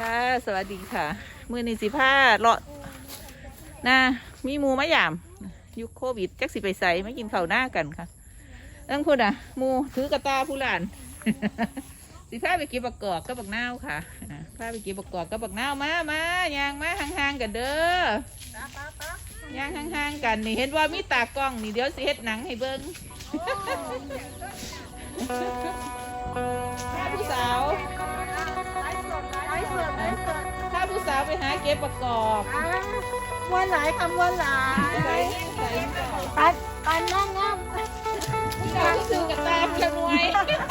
ค่ะ สวัสดีค่ะ มือในสิผ้าเลาะนะมีมูมะยาม ยุคโควิดจักสิไปใส่ไม่กินข้าวหน้ากันค่ะเอิ้งพูดอะ มูถือกระตาผู้หลาน สิผ้าไปกินบักกอกกับบักนาวค่ะอ่าผ้าไปกินบักกอกกับบักนาวมามายางมาห่างๆกันเด้อยางห่างๆกันนี่เห็นว่ามีตากล้องนี่เดี๋ยวสิเฮ็ดหนังให้เบิ้งถ้าผู้สาว ไปหาเก็บประกอบอ่าวันหลายคำวันหลายใส่ใส่ก่อนปันปันนั่งง่ผู้สาวก็ซื้อกระตามกระนวย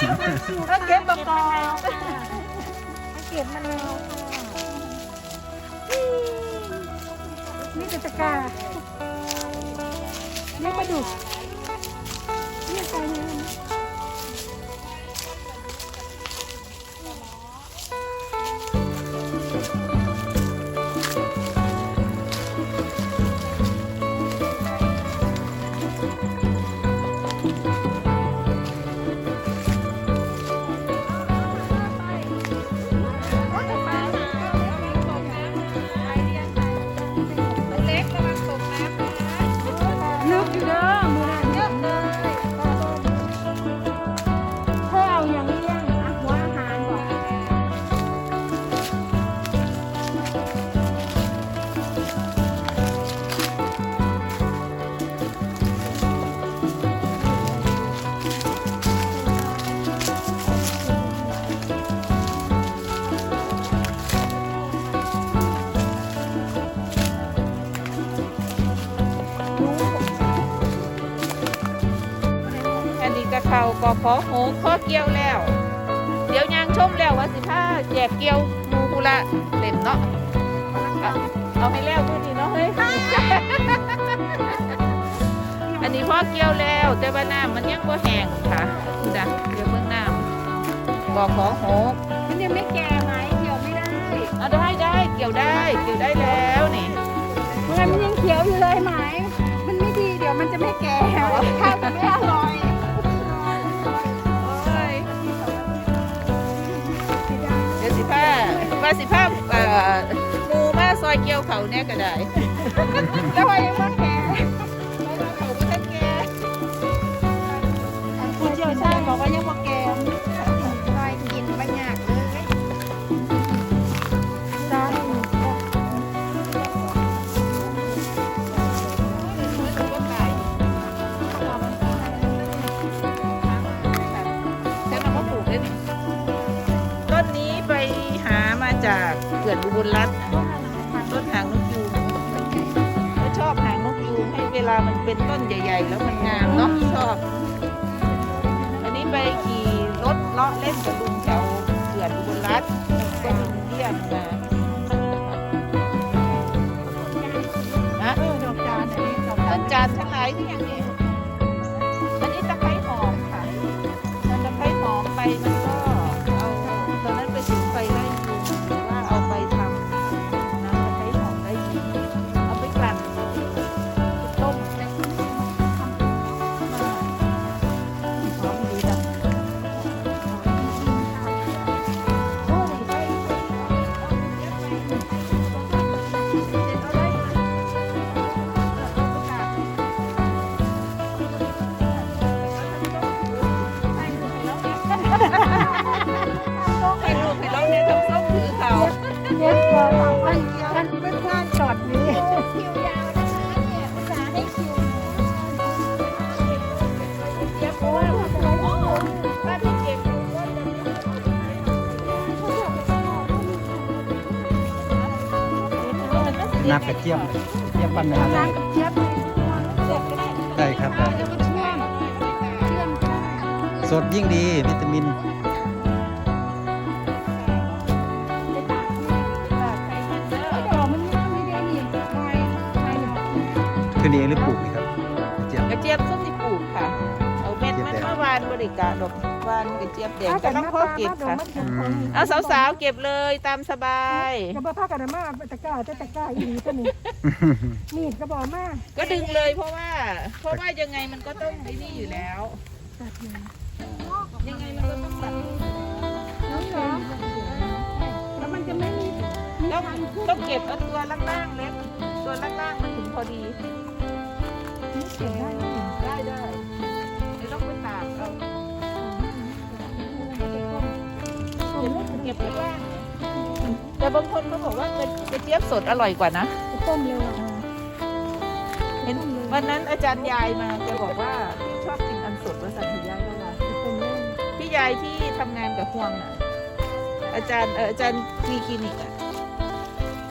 ำแล้วเก็บประกอบเก็บมะนาวนี่จะตะกร้านี่ปลาดุก กระเขากอขอโหข้อเกี่ยวแล้ว เดี๋ยวยางชมแล้วว่าสิผ้าแจกเกี่ยวหมูกุละเล่มเนาะเอาเอาให้แล้วพูดดีเนาะเฮ้ยอันนี้พ่อเกี่ยวแล้ว แต่ว่าน้ำมันยังบ่แห้งค่ะดูนะเดี๋ยวเบิ่งน้ำกอขอโหกมันยังไม่แก่ไหมเขียวไม่ได้เอาได้ได้เกี่ยวได้เกี่ยวได้แล้วนี่เมื่อมันยังเขียวอยู่เลยไหมมันไม่ดีเดี๋ยวมันจะไม่แก่ ว่าสิผ้าเอ่อหมูมาซอยเกี่ยวเขาเนี่ยก็ได้ แล้วพอยังไม่แพร ขื่อนอุบลรัตน์ต้นหางนกยูงชอบหางนกยูงให้เวลามันเป็นต้นใหญ่ ๆ แล้วมันงามเนาะชอบ อันนี้ไปขี่รถเลาะเล่นกับลุงแถวเขื่อนอุบลรัตน์ก็มีเรียนมาฮะดอกจานอันนี้ดอกต้นจานทั้งหลายที่อย่างนี้ น้ำกระเทียมเทียมปั้นไหมครับน้ำกับเจี๊ยบได้ครับได้แล้วก็เชื่อมเชื่อมสดยิ่งดีวิตามินไปตากเนี่ยไอ้ดอกมันไม่ไม่ได้นี่ลอยไปเนี่ยขึ้นเองหรือปลูกนี่ครับ ริการดอกวานกระเจี๊ยบแดงก็ต้องพ่อเก็บค่ะ เอาสาวๆเก็บเลยตามสบายก็บ่พากันมาตะกร้าจะตะกร้าอีหลีตัวนี้มีดก็บอกมาก็ดึงเลยเพราะว่า เพราะว่ายังไงมันก็ต้องไอ้นี่อยู่แล้วตัดเลยยังไงมันก็ต้องตัดแล้วเหรอแล้วมันจะไม่มีต้องต้องเก็บเอาตัวล่างๆเล็กตัวล่างๆมันถึงพอดีนี่เก็บได้ไหมได้ได้ บางคนเขาบอกว่ากระกระเจี๊ยบสดอร่อยกว่านะ ต้มเร็วอะเห็นวันนั้นอาจารย์ยายมาแกบอกว่าชอบกินอันสดว่าสันติยายแล้วล่ะต้มเร็วพี่ยายที่ทำงานกับห่วงน่ะ อาจารย์เอออาจารย์มีคลินิกอะ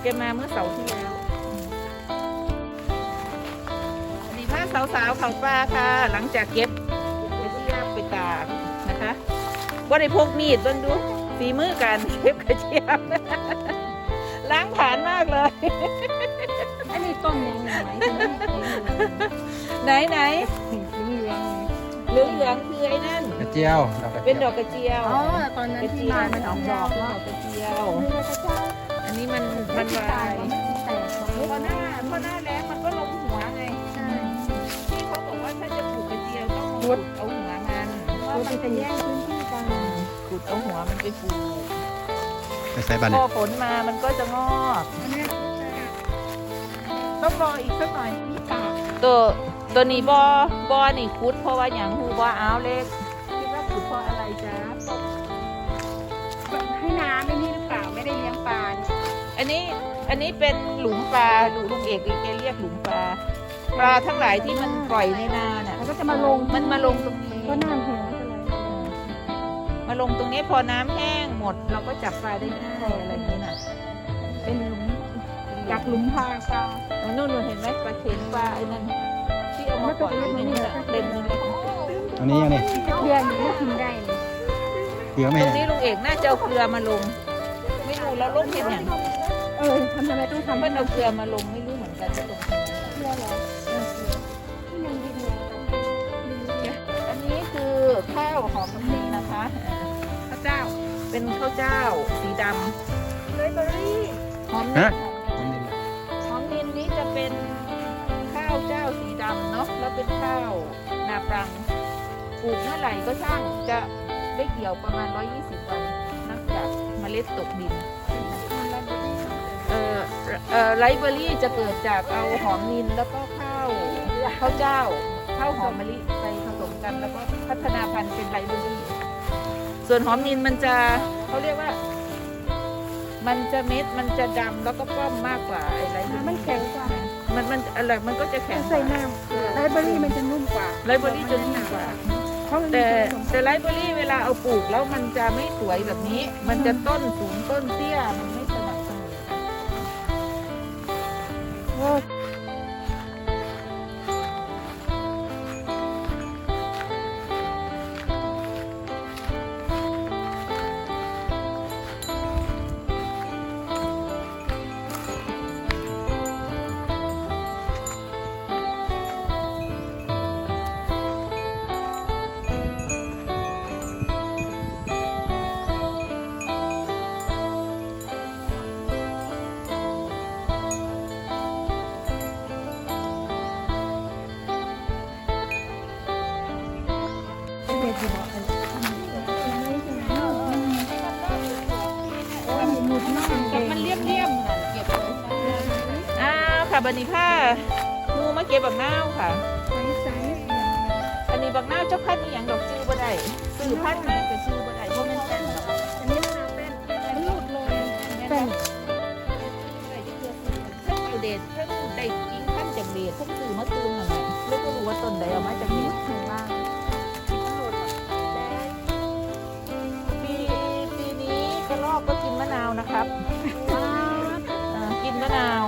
แกมาเมื่อเสาร์ที่แล้วดีมากสาวๆเขาปลาค่ะ หลังจากเก็บไปเทียบไปตากนะคะว่าได้พกมีดต้นดู ฝีมือการเก็บกระเทียมล้างผ่านมากเลย อันนี้ต้มยังไงไหนไหนสีเหลืองเหลืองเหลืองๆคือไอ้นั่นกระเจียวดอกกระเป็นเจีดยวอกกระเจียวอ๋อตอนนั้นที่มามันออกดอกดเนาะอกกระเจียวนี่ก็จะเจ้าอันนี้มันมันตาวายยแต่ของพอหน้าพอหน้าแล้งมันก็ลงหัวไงใช่ที่เขาบอกว่าถ้าจะปลูกกระเจียวต้องมาขุดเอาหัวมันเพราะตัวว่ามันจะแย่งพื้นที่กันขุ ดเอาหัวมันไปปลูกไปใส่บันพเนี่ยอฝนมามันก็จะงอกอันนี้ต้องรออีกสักหน่อยมีปากตัวตัวนี้บอบอนี่ขุดเพราะว่าอย่างหูบออ้าวเล็กคิดว่าขุดเพราะอะไรจ๊ะให้น้ำไม่นี่หรือเปล่าไม่ได้เลี้ยงปลาอันนี้อันนี้เป็นหลุมปลาหลุลุงเอกแกเรียกหลุมปลาปลาทั้งหลายที่มันปล่อยในนาน่ะแล้วก็จะมาลงมันมาลงตรงนี้ก็น้ำแห้งก็เลย มาลงตรงนี้พอน้ำแห้งหมด เราก็จับปลาได้ง่ายอะไรอย่างนี้น่ะเป็นหลุมจากหลุมพรางปลานู่นนู่นเห็นไหมปลาเข็งปลาไอ้นั่นที่เอามาปล่อยอยู่ในนี้น่ะเต็มเลยอันนี้อันนี้เดือนหนึ่งก็กินได้เลยเกลือตไม่รงนี้ลุงเอกน่าจะเอาเกลือมาลง ไม่รู้แล้วลงเห็นอย่างเออทำทำไมต้องทำเพิ่นเอาเกลือมาลงไม่รู้เหมือนกันจะลงเพื่อเหรอที่ยังดินเลยอันนี้คือข้าวหอมมะลินะคะข้าวเจ้า เป็นข้าวเจ้า สีดำเลยเบอรี่หอมฮะนินหอมนินนี้จะเป็นข้าวเจ้าสีดำเนาะแล้วเป็นข้าวนาปรังปลูกเมื่อไหร่ก็ช่างจะได้เกี่ยวประมาณ 120 วันนับจากเมล็ดตกดิน เอ่อเอ่อไรเบอรี่จะเกิดจากเอาหอมนินแล้วก็ข้าวข้าวเจ้าข้าวหอมมะลิไปผสมกันแล้วก็พัฒนาพันธุ์เป็นไรเบอรี่ ส่วนหอมนินมันจะเขาเรียกว่า มันจะเม็ดมันจะดำแล้วก็ป้อมมากกว่าไอ้ไรเบอรี่มันแข็งกว่ามันมันอะไรมันก็จะแข็งใส่น้ำไรเบอรี่มันจะนุ่มกว่าไรเบอรี่จะนุ่มกว่าเพราะมันแต่แต่ไรเบอรี่เวลาเอาปลูกแล้วมันจะไม่สวยแบบนี้ มันจะต้นสูงต้นเตี้ยมันไม่สม่ำเสมอ โอ้ ค่ะบันนี้ผ้ามูมาเก็บบักนาวค่ะ อันนี้บักนาวเจ้าพันธุ์อหย่างดอกชื่อบ่ได้สื่อพันธุ์มากแต่ชื่อบ่ได้เพราะมันเป็นดอกๆอันนี้มันเป็นมันหลุดเลยเป็นเพิ่งเอาเดชเพิ่งได้กิงพันธุ์จากเดชเพิ่งซื้อมาตูมอะไรแล้วก็รู้ว่าต้นใดเอามาจากเดชข้างล่างปีปีนี้กระรอกก็กินมะนาวนะครับ กินมะนาว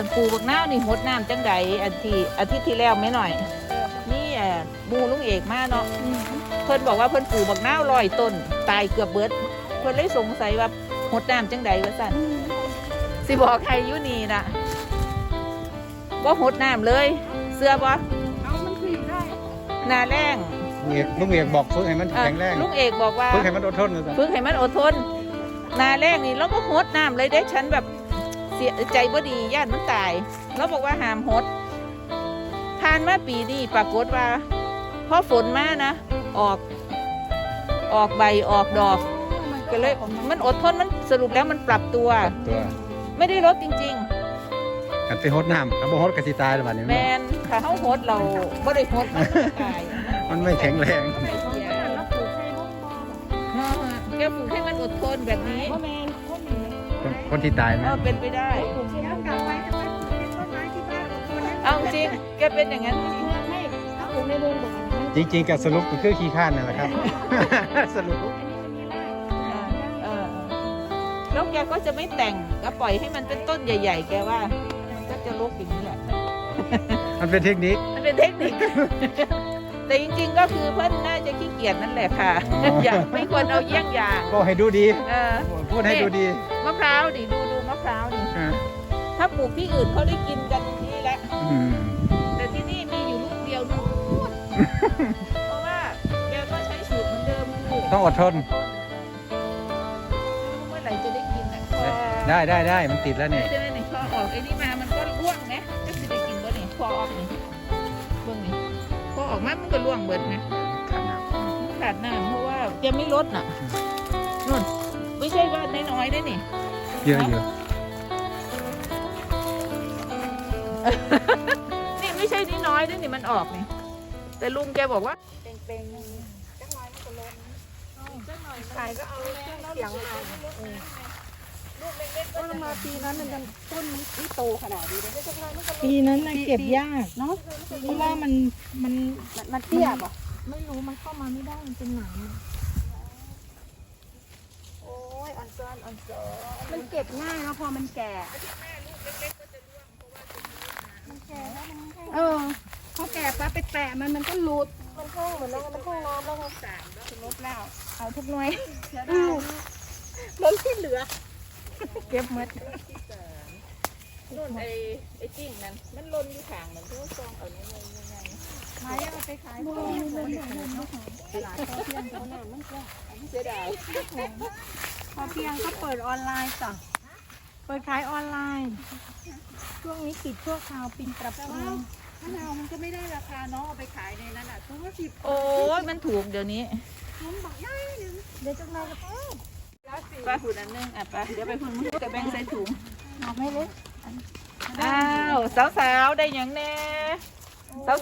อันปลูกบักนาวนี่หดน้ำจังใดอันที่อาทิตย์ที่แล้วไม่หน่อย นี่เอ่อบูลุงเอกมาเนาะเพิ่นบอกว่าเพิ่นปลูกบักนาวลอยต้น ตายเกือบเบิด เพิ่นเลยสงสัยว่าหดน้ำจังใดว่าสั่นสิบอกใครอยู่นี่น่ะว่าหดน้ำเลย เสื้อบ่เอามันคืออยู่ได้หนาแรงลุงเอกลุงเอกบอกฝึกให้มันเอ่อแข็งแรงลุงเอกบอกว่าฝึกให้มันอดทนนะจ๊ะฝึกให้มันอดทนหนาแรงนี่เราก็หดน้ำเลยได้ฉันแบบเสียใจบ่ดีย่านมันตายเราบอกว่าห้ามหดผ่านมาปีนี้ปรากฏว่าพอฝนมานะ ออก ออกใบออกดอกก็เลยมันอดทนมันสรุปแล้วมันปรับตัว ตัวไม่ได้ลดจริงกันไปฮดน้ำถ้าบ่ฮดก็สิตายแล้วบัดนี้ๆแมนถ้าเขาหดเราบ่ได้หดมันก็ตายมันไม่แข็งแรงไม่เสียแล้วปลูกให้บ้องบ้องแกฝึกให้มันอดทนแบบนี้ คนคนที่ตายไหมเออเป็นไปได้ปลูกที่แล้วกลับไปจะไปปลูกเป็นต้นไม้ที่บ้านของคนนั้นเอาจริงแกเป็นอย่างนั้นจริงไม่ถ้าปลูกในวงบอกอันนี้จริงๆกับสรุปก็คือขี้ข้านนั่นแหละครับ สรุปอันนี้มันมีรากเออแล้วแกก็จะไม่แต่งก็ปล่อยให้มันเป็นต้นใหญ่ ๆ แกว่ามันก็จะลกอย่างนี้แหละ มันเป็นเทคนิค มันเป็นเทคนิค แต่จริงๆก็คือเพิ่นน่าจะขี้เกียจนั่นแหละค่ะ อ๋ออย่าไม่ควรเอาเยี่ยงอย่างก็ให้ดูดี เออ พูดให้ดูดี มะพร้าวดิดูดูมะพร้าวดิอ่าถ้าปลูกที่อื่นเขาได้กินกันนี่แหละ อืมแต่ที่นี่มีอยู่ลูกเดียวนู่นเพราะว่าแกก็ใช้สูตรเหมือนเดิมคือต้องอดทนเมื่อไหร่จะได้กินอะพอได้ได้ได้มันติดแล้วใช่เนี่ยไหมเนี่ยพอออกไอ้นี่มามันก็ร่วงนะก็จะได้กินบ่เนี่ยพอออกนี่เบิ่งนี่พอออกมามันก็ร่วงเบิดนะขาดน้ำเพราะว่าแกไม่ลดน่ะนู่น ไม่ใช่ว่าน้อยๆได้นี่เยอะอยู่นี่ไม่ใช่นี่น้อยด้วยนี่มันออกนี่แต่ลุงแกบอกว่าเป่งๆจักหน่อยมันก็ล้นขายก็เอาเสียงมาต้นมาปีนั้นมันยังต้นไม่โตขนาดนี้เลยปีนั้นน่ะเก็บยากเนาะเพราะว่ามันมันมันเตี้ยป่ะไม่รู้มันเข้ามาไม่ได้มันเป็นหนังโอ้ยอ่อน ซ้อนอ่อนซ้อนมันเก็บง่ายแล้วพอมันแก่ เออพอแก่ปั๊บไปแตะมันมันก็หลุดมันห้องเหมือนน้องมันห้องน้ำแล้วมันสามแล้วลดแล้ว เอาทุกหน่วยอืมลดที่เหลือ เก็บหมดนู่นไอ้ไอ้จิ้งนั้นมันลนอยู่ข้างมันเพื่อซองเอาเนี่ยยังไงขายเอาไปขายบ่มีเงินเดือนเนาะตลาดพอเพียงเขาหนามันก็เสียดาย พอเพียงก็เปิดออนไลน์จ้ะเปิดขายออนไลน์ ช่วงนี้ปิดชั่วคราวปินปรับปรุงมะนาวมันก็ไม่ได้ราคาเนาะเอาไปขายในนั้นอะตัวละสิบโอ้ยมันถูกเดี๋ยวนี้ลุงบอกย่ายหนึ่งเดี๋ยวจังไรก็เอ้ยป้าหุ่นอันนึงอะป้าเดี๋ยวไปหุ่นมือกับแบงค์ใส่ถุงเอาไม่เล็กอ้าวสาวๆได้หยังแน่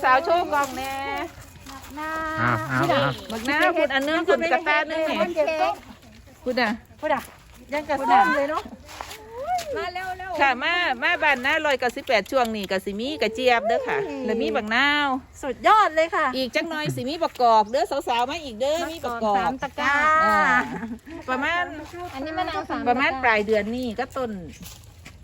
สาวๆโชว์กล้องแน่หน้าอ้าวอ้าวอ้าวบักหน้าคุณอันนึงคุณกระตานึงมัเนี่ยนเก็บต้น คุณอะพูดอะยังกระพูดส้อะมเลยเนาะมาเร็วเร็วค่ะมามาบ้านน้าลอยกับสิบแปดช่วงนี้กับสิมีกระเจี๊ยบเด้อค่ะแล้วมีบักนาวสุดยอดเลยค่ะ อีกจังหน่อยสิมีประกอบเด้อสาวๆมาอีกเด้อมีประกอบสามตะกร้าอ่าประมาณอันนี้มะนาวสามประมาณปลายเดือนนี้ก็ต้น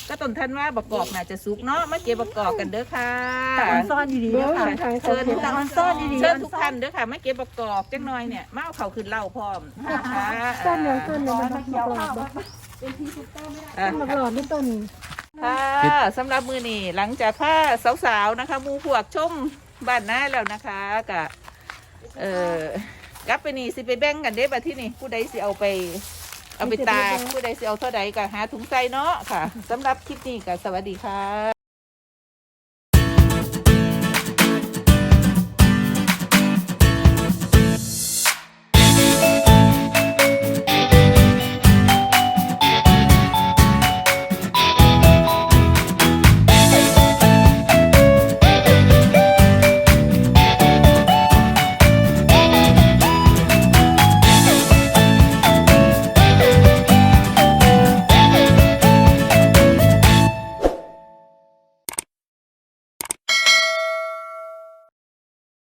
ก็ต้นท่านว่าประกอบน่าจะสุกเนาะมาเก็บประกอบกันเด้อค่ะแต่ออนซ่อนอยู่ดีนะค่ะเชิญแต่ออนซ่อนดีๆเชิญทุกท่านเด้อค่ะมาเก็บประกอบจังหน่อยเนี่ยมาเอาเขาขึ้นเหล่าพร้อมนะคะซ่อนเดี๋ยวซ่อนเดี๋ยวมันต้องหลอดนะอะมันหลอดนี่ต้นค่ะสำหรับมือนี้หลังจากผ้าสาวๆนะคะหมูพวกชมบ้านหน้าแล้วนะคะกะเออกลับไปนี่สิไปแบ่งกันเด้บัดที่นี่ผู้ใดสิเอาไป เอาไปตากผู้ใดสิเอาเท่าใดก็หาถุงใส่เนาะค่ะสำหรับคลิปนี้ก็สวัสดีค่ะ